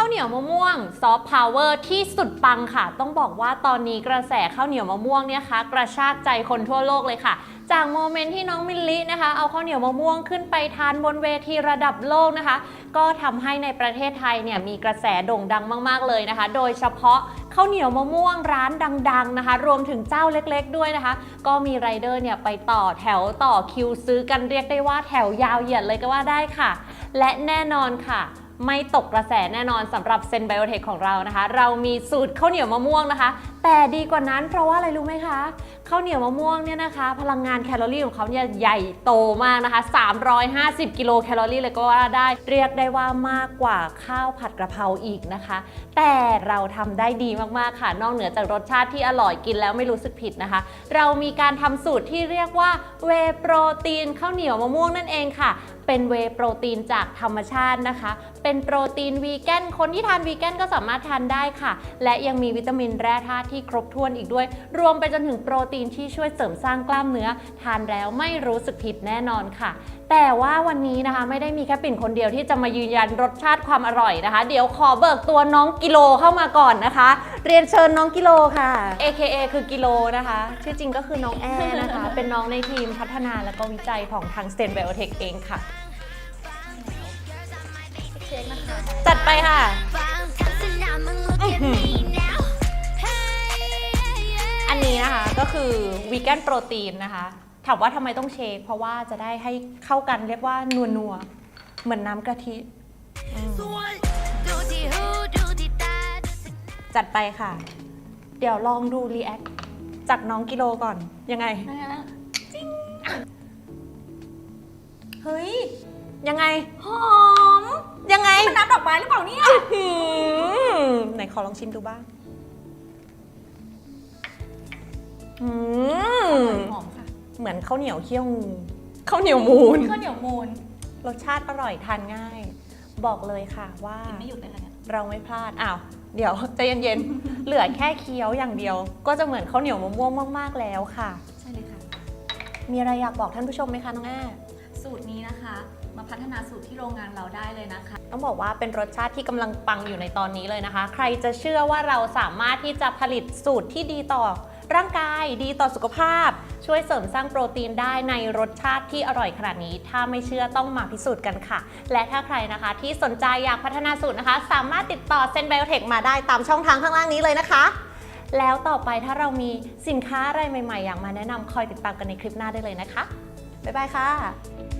ข้าวเหนียวมะม่วงซอฟต์พาวเวอร์ที่สุดปังค่ะ ต้องบอกว่าตอนนี้กระแสข้าวเหนียวมะม่วงเนี่ยคะกระชากใจคนทั่วโลกเลยค่ะ จากโมเมนต์ที่น้องมิลลินะคะ เอาข้าวเหนียวมะม่วงขึ้นไปทานบนเวทีระดับโลกนะคะ ก็ทำให้ในประเทศไทยเนี่ยมีกระแสโด่งดังมาก ๆเลยนะคะ โดยเฉพาะข้าวเหนียวมะม่วงร้านดัง ๆนะคะ รวมถึงเจ้าเล็กๆ ด้วยนะคะ ก็มีไรเดอร์เนี่ยไปต่อแถวต่อคิวซื้อกันเรียกได้ว่าแถวยาวเหยียดเลยก็ว่าได้ค่ะ และแน่นอนค่ะ ไม่ตกกระแสแน่นอนสำหรับเซนไบโอเทคของเรานะคะ เรามีสูตรข้าวเหนียวมะม่วงนะคะ แต่ดีกว่านั้นเพราะว่าอะไรรู้ไหมคะ ข้าวเหนียวมะม่วงเนี่ยนะคะ พลังงานแคลอรี่ของเขาเนี่ยใหญ่โตมากนะคะ 350 กิโลแคลอรี่เลยก็ว่าได้เรียกได้ว่ามากกว่าข้าวผัดกระเพราอีกนะคะ แต่เราทำได้ดีมากๆค่ะ นอกเหนือจากรสชาติที่อร่อยกินแล้วไม่รู้สึกผิดนะคะ เรามีการทำสูตรที่เรียกว่าเวโปรตีนข้าวเหนียวมะม่วงนั่นเองค่ะเป็นเวโปรตีนจากธรรมชาตินะคะ เป็นโปรตีนวีแกน คนที่ทานวีแกนก็สามารถทานได้ค่ะ และยังมีวิตามินแร่ธาตุที่ครบถ้วนอีกด้วย รวมไปจนถึงโปรตีนที่ช่วยเสริมสร้างกล้ามเนื้อ ทานแล้วไม่รู้สึกผิดแน่นอนค่ะ แต่ว่าวันนี้นะคะไม่ได้มีแค่ปิ่นคนเดียวที่จะมายืนยันรสชาติความอร่อยนะคะ เดี๋ยวขอเบิกตัวน้องกิโลเข้ามาก่อนนะคะ เรียนเชิญน้องกิโลค่ะ AKA คือกิโลนะคะ ชื่อจริงก็คือน้องแอนะคะ เป็นน้องในทีมพัฒนาและก็วิจัยของทาง s t e n Biotech เองค่ะเช็คนะคะจัดไปค่ะ คะก็คือวีแกนโปรตีนนะคะ ถามว่าทำไมต้องเชค เพราะว่าจะได้ให้เข้ากันเรียกว่านัวนัวๆเหมือนน้ำกะทิอืมจัดไปค่ะ เดี๋ยวลองดูรีแอคจากน้องกิโลก่อน ยังไง เฮ้ย ยังไง หอม ยังไงเป็นน้ำดอกไม้หรือเปล่าเนี่ยหืมไหนขอลองชิมดูบ้าง อืมหอมค่ะเหมือนข้าวเหนียวเคี่ยวงูข้าวเหนียวมูนข้าวเหนียวมูนรสชาติอร่อยทานง่าย บอกเลยค่ะว่ากินไม่หยุดเลยค่ะเนี่ยเราไม่พลาดอ้าวเดี๋ยวใจเย็นๆ เหลือแค่เคี้ยวอย่างเดียว ก็จะเหมือนข้าวเหนียวมะม่วงมากๆแล้วค่ะ ใช่เลยค่ะ มีอะไรอยากบอกท่านผู้ชมไหมคะน้องแอ้สูตรนี้นะคะ มาพัฒนาสูตรที่โรงงานเราได้เลยนะคะ ต้องบอกว่าเป็นรสชาติที่กำลังปังอยู่ในตอนนี้เลยนะคะ ใครจะเชื่อว่าเราสามารถที่จะผลิตสูตรที่ดีต่อ ร่างกายดีต่อสุขภาพ ช่วยเสริมสร้างโปรตีนได้ในรสชาติที่อร่อยขนาดนี้ ถ้าไม่เชื่อต้องมาพิสูจน์กันค่ะ และถ้าใครนะคะที่สนใจอยากพัฒนาสูตรนะคะ สามารถติดต่อเซนไบโอเทคมาได้ตามช่องทางข้างล่างนี้เลยนะคะ แล้วต่อไปถ้าเรามีสินค้าอะไรใหม่ ๆ อยากมาแนะนำคอยติดตามกันในคลิปหน้าได้เลยนะคะบ๊ายบายค่ะ